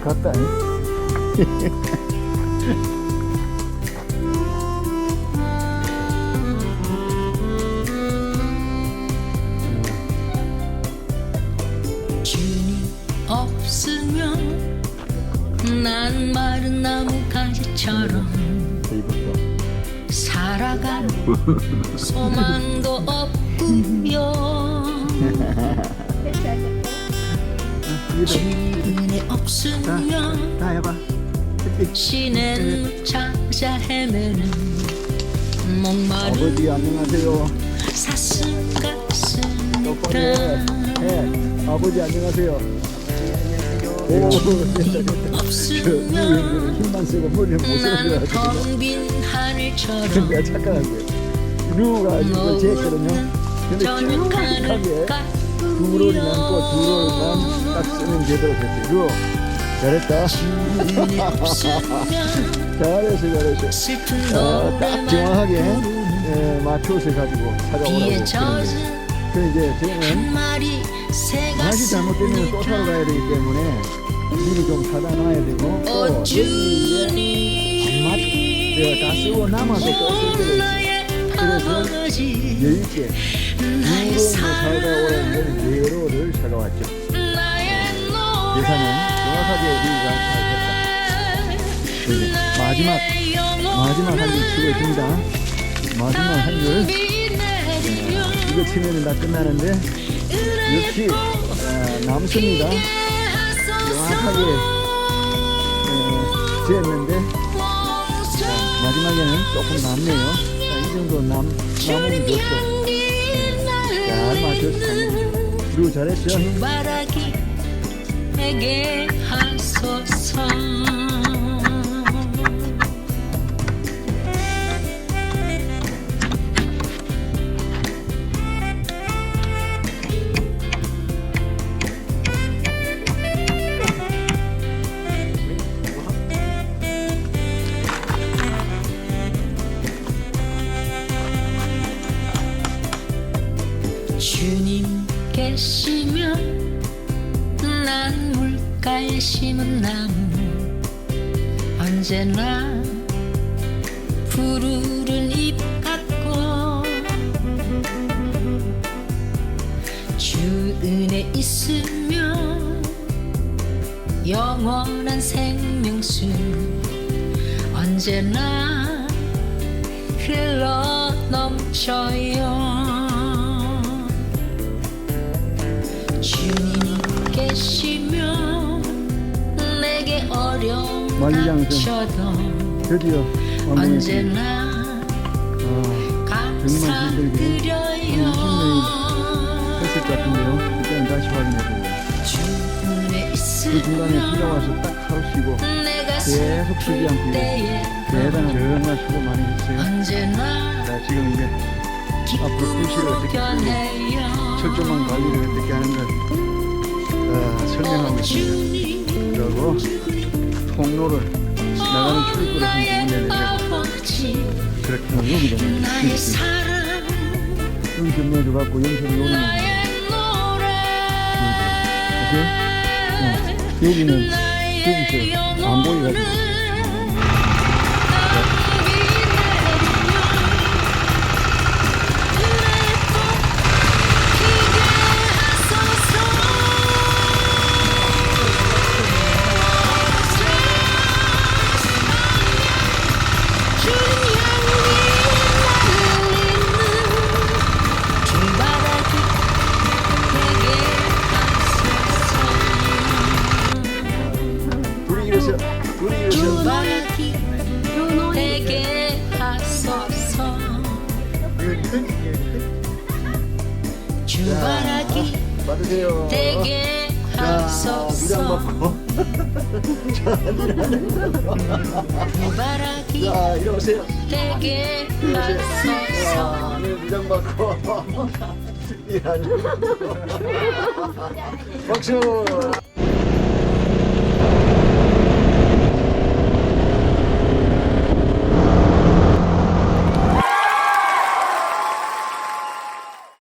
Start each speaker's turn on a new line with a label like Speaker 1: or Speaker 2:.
Speaker 1: 같다.
Speaker 2: 주님 없으면 난 마른 나무 가지처럼. 살아갈 소망도 없고요 주님이 없으면
Speaker 1: 다 해봐.
Speaker 2: 시냇 찾아 헤매는 목마른
Speaker 1: 아버지 안녕하세요.
Speaker 2: 사슴. 같습니다
Speaker 1: 해. 아버지 안녕하세요. 오, 됐다. 저,
Speaker 2: 없으면
Speaker 1: 힘만 쓰고 머리는 못 쓰는 거야.
Speaker 2: 난텅빈 하늘처럼
Speaker 1: 내가 착각한 게 루가 이거 제거든요. 근데 정확하게
Speaker 2: 하늘가
Speaker 1: 두 롤이 남고 두 롤만 딱 쓰면 제대로 됐어요. 루 잘했다. 잘했어, 잘했어. 아, 딱 정확하게 예, 맞춰서 가지고 찾아오라고. 그 이제
Speaker 2: 한
Speaker 1: 저는 맛이 잘못되면 또 사러 가야 되기 때문에 미리 좀 사다 놔야 되고
Speaker 2: 또오
Speaker 1: 여기에
Speaker 2: 주님
Speaker 1: 맛 내가 다 쓰고 남아서 또쓸 때가 있어요.
Speaker 2: 나의 아버지
Speaker 1: 여유 있게
Speaker 2: 나의
Speaker 1: 유로를
Speaker 2: 사랑
Speaker 1: 사가오라는 네로를 사가왔죠.
Speaker 2: 나의
Speaker 1: 계산은 정확하게 우리가 잘 했다. 마지막 마지막 한줄 치고 있습니다. 마지막 한 줄. 이거 치면은 다 끝나는데 역시 아, 남습니다. 정확하게 에, 지었는데 자, 마지막에는 조금 남네요. 정도 남 남으면 좋죠. 잘 맞췄어. 그리고 잘했죠.
Speaker 2: 바라기 내게 하소서 계시면 난 물가에 심은 나무. 언제나 푸르른 잎 같고 주 은혜 있으면 영원한 생명수. 언제나 흘러 넘쳐요 주님 계시면 내게 어려움. 닥쳐도
Speaker 1: 드디어.
Speaker 2: 언제나
Speaker 1: 아,
Speaker 2: 감사드려요
Speaker 1: 했을 것 같은데요. 일단 다시 확인해보고. 그 중간에 비가 와서 딱 하루 쉬고 계속 쉬지 않고 대단한 정말 수고 많이 했어요. 자, 지금 이제 앞으로 불씨를 어떻게 끄고
Speaker 2: 변해요
Speaker 1: 철조망 관리를 어떻게 하는 걸 어, 설명하고 있습니다. 그리고 통로를 나가는 출입구를 한 부분에
Speaker 2: 아버지
Speaker 1: 그렇게
Speaker 2: 나의 사랑
Speaker 1: 여기 좀 내려갖고 여기서 여기는? 어, 저기서 안 보여가지고 둘이 일어서
Speaker 2: 주바라기 되게 하소서. 주바라기
Speaker 1: 받으세요.
Speaker 2: 되게 하소서. 주바라기
Speaker 1: 자 일어나세요.
Speaker 2: 되게 하소서.
Speaker 1: 자, 네, 위장 받고. 일하는 박수